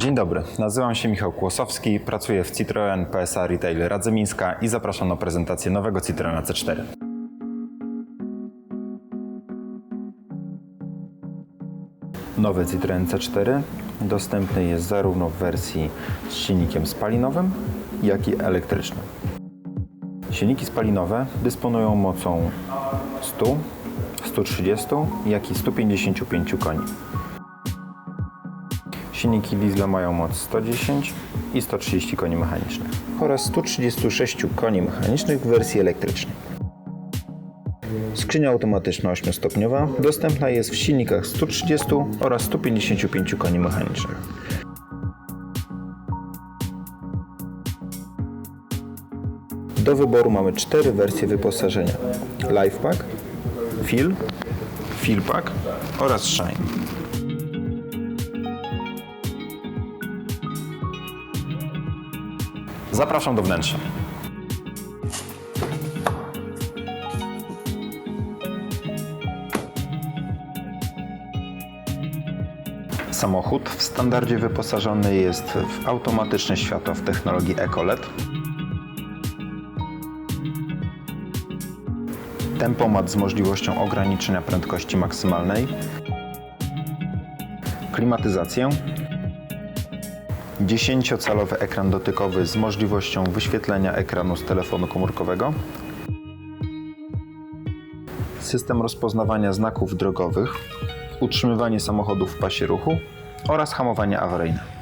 Dzień dobry, nazywam się Michał Kłosowski, pracuję w Citroen PSA Retail Radzymińska i zapraszam na prezentację nowego Citroena C4. Nowy Citroen C4 dostępny jest zarówno w wersji z silnikiem spalinowym, jak i elektrycznym. Silniki spalinowe dysponują mocą 100, 130, jak i 155 koni. Silniki diesla mają moc 110 i 130 koni mechanicznych oraz 136 koni mechanicznych w wersji elektrycznej. Skrzynia automatyczna 8-stopniowa dostępna jest w silnikach 130 oraz 155 koni mechanicznych. Do wyboru mamy cztery wersje wyposażenia: Lifepack, Fill, Fillpack oraz Shine. Zapraszam do wnętrza. Samochód w standardzie wyposażony jest w automatyczne światła w technologii EcoLED. Tempomat z możliwością ograniczenia prędkości maksymalnej. Klimatyzację. 10-calowy ekran dotykowy z możliwością wyświetlenia ekranu z telefonu komórkowego. System rozpoznawania znaków drogowych, utrzymywanie samochodu w pasie ruchu oraz hamowanie awaryjne.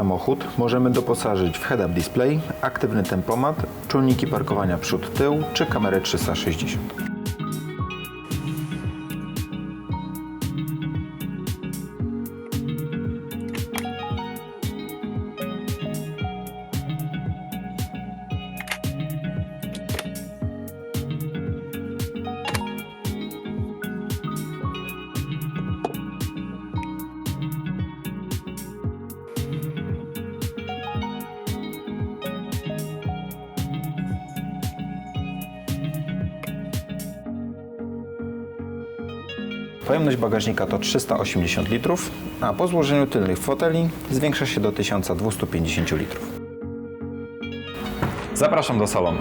Samochód możemy doposażyć w head-up display, aktywny tempomat, czujniki parkowania przód-tył czy kamerę 360. Pojemność bagażnika to 380 litrów, a po złożeniu tylnych foteli zwiększa się do 1250 litrów. Zapraszam do salonu.